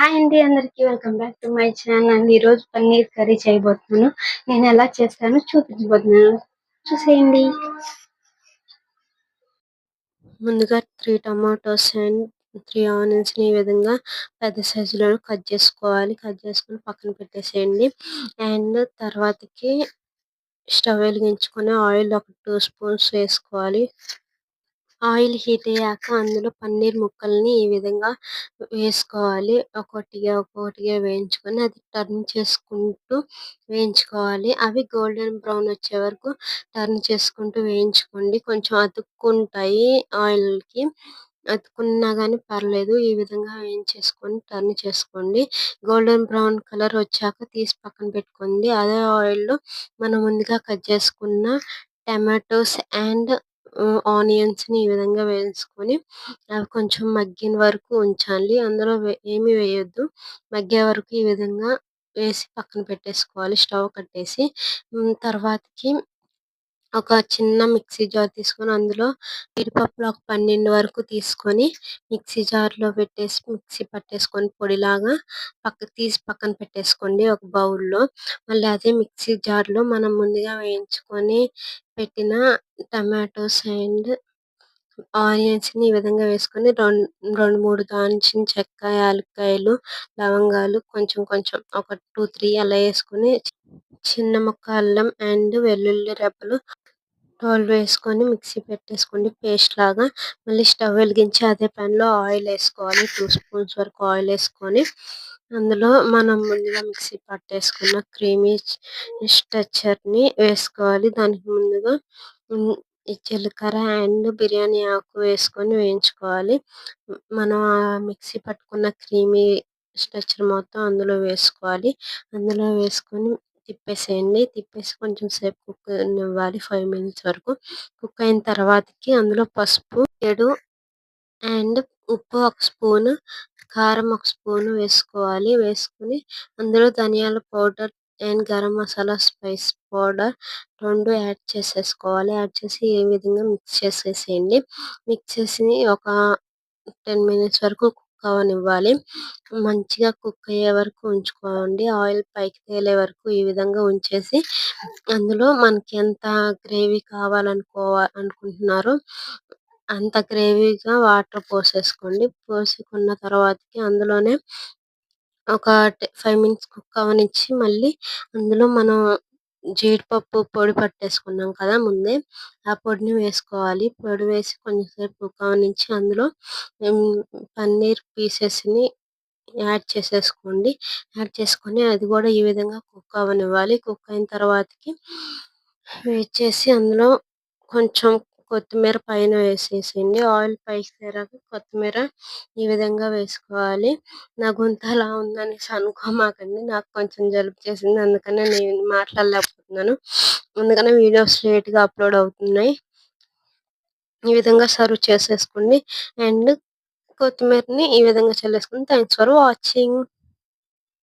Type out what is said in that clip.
Hi అండి అందరికి welcome back to my channel. ఈరోజు రోజు పన్నీర్ కర్రీ చేయబోతున్నాను. నేను ఎలా చేస్తానో చూపించబోతున్నాను. చూసేయండి. ముందుగా త్రీ టమాటోస్ అండ్ త్రీ ఆనియన్స్ని ఈ విధంగా పెద్ద సైజులో కట్ చేసుకోవాలి. కట్ చేసుకొని పక్కన పెట్టేసేయండి. అండ్ తర్వాతకి స్టవ్ వెలిగించుకొని ఆయిల్ ఒక టూ స్పూన్స్ వేసుకోవాలి. ఆయిల్ హీట్ అయ్యాక అందులో పన్నీర్ ముక్కల్ని ఈ విధంగా వేసుకోవాలి. ఒక్కొక్కటిగా ఒక్కొక్కటిగా వేయించుకొని అది టర్న్ చేసుకుంటూ వేయించుకోవాలి. అవి గోల్డెన్ బ్రౌన్ వచ్చే వరకు టర్న్ చేసుకుంటూ వేయించుకోండి. కొంచెం అతుక్కుంటాయి ఆయిల్కి అతుక్కున్నా గానీ పర్లేదు. ఈ విధంగా వేయించేసుకొని టర్న్ చేసుకోండి. గోల్డెన్ బ్రౌన్ కలర్ వచ్చాక తీసి పక్కన పెట్టుకోండి. అదే ఆయిల్లో మనం ముందుగా కట్ చేసుకున్న టమాటోస్ అండ్ ఆనియన్స్ని ఈ విధంగా వేసుకొని అవి కొంచెం మగ్గిన వరకు ఉంచాలి. అందులో ఏమీ వేయొద్దు. మగ్గే వరకు ఈ విధంగా వేసి పక్కన పెట్టేసుకోవాలి. స్టవ్ కట్టేసి. తర్వాతకి ఒక చిన్న మిక్సీ జార్ తీసుకొని అందులో జీడిపప్పులు ఒక పన్నెండు వరకు తీసుకొని మిక్సీ జార్లో పెట్టేసి మిక్సీ పట్టేసుకొని పొడిలాగా పక్కకు తీసి పక్కన పెట్టేసుకోండి ఒక బౌల్లో. మళ్ళీ అదే మిక్సీ జార్లో మనం ముందుగా వేయించుకొని పెట్టిన టమాటోస్ అండ్ ఆనియన్స్ని ఈ విధంగా వేసుకొని రెండు మూడు దాల్చిన చెక్క యాలక్కాయలు లవంగాలు కొంచెం కొంచెం ఒక టూ త్రీ అలా వేసుకొని చిన్న ముక్క అల్లం అండ్ వెల్లుల్లి రెబ్బలు టోల్ వేసుకొని మిక్సీ పెట్టేసుకోండి. పేస్ట్ లాగా మళ్ళీ స్టవ్ వెలిగించి అదే పాన్లో ఆయిల్ వేసుకోవాలి. టూ స్పూన్స్ వరకు ఆయిల్ వేసుకొని అందులో మనం ముందుగా మిక్సీ పట్టేసుకున్న క్రీమీ స్ట్రక్చర్ని వేసుకోవాలి. దానికి ముందుగా జీలకర్ర అండ్ బిర్యానీ ఆకు వేసుకొని వేయించుకోవాలి. మనం ఆ మిక్సీ పట్టుకున్న క్రీమీ స్ట్రక్చర్ మొత్తం అందులో వేసుకోవాలి. అందులో వేసుకొని తిప్పేసేయండి. తిప్పేసి కొంచెం సేపు కుక్ ఇవ్వాలి. ఫైవ్ మినిట్స్ వరకు కుక్ అయిన తర్వాతకి అందులో పసుపు ఏడు అండ్ ఉప్పు ఒక స్పూన్ కారం ఒక స్పూన్ వేసుకోవాలి. వేసుకొని అందులో ధనియాల powder and garam masala spice powder రెండు యాడ్ చేసేసుకోవాలి. యాడ్ చేసి ఈ విధంగా మిక్స్ చేసేసేయండి. మిక్స్ చేసి ఒక టెన్ మినిట్స్ వరకు కావనివ్వాలి అవ్వనివ్వాలి మంచిగా కుక్ అయ్యే వరకు ఉంచుకోండి. ఆయిల్ పైకి తేలే వరకు ఈ విధంగా ఉంచేసి అందులో మనకి ఎంత గ్రేవీ కావాలనుకో అనుకుంటున్నారో అంత గ్రేవీగా వాటర్ పోసేసుకోండి. పోసుకున్న తర్వాతకి అందులోనే ఒక ఫైవ్ మినిట్స్ కుక్ అవ్వనిచ్చి మళ్ళీ అందులో మనం జీడిపప్పు పొడి పట్టేసుకున్నాం కదా ముందే. ఆ పొడిని వేసుకోవాలి. పొడి వేసి కొంచెం సేపు కుక్ అందులో పన్నీర్ పీసెస్ని యాడ్ చేసేసుకోండి. యాడ్ చేసుకొని అది కూడా ఈ విధంగా కుక్ అవ్వనివ్వాలి కుక్ అయిన తర్వాతకి వెయిట్ చేసి అందులో కొంచెం కొత్తిమీర పైన వేసేసేయండి. ఆయిల్ పైకి తేరాక కొత్తిమీర ఈ విధంగా వేసుకోవాలి. నా గొంతు అలా ఉందనేసి అనుకోమాకండి. నాకు కొంచెం జలుబు చేసింది. అందుకనే నేను మాట్లాడలేకపోతున్నాను. అందుకనే వీడియోస్ లేట్గా అప్లోడ్ అవుతున్నాయి. ఈ విధంగా సర్వ్ చేసేసుకోండి. అండ్ కొత్తిమీరని ఈ విధంగా చల్లేసుకుని థ్యాంక్స్ ఫర్ వాచింగ్.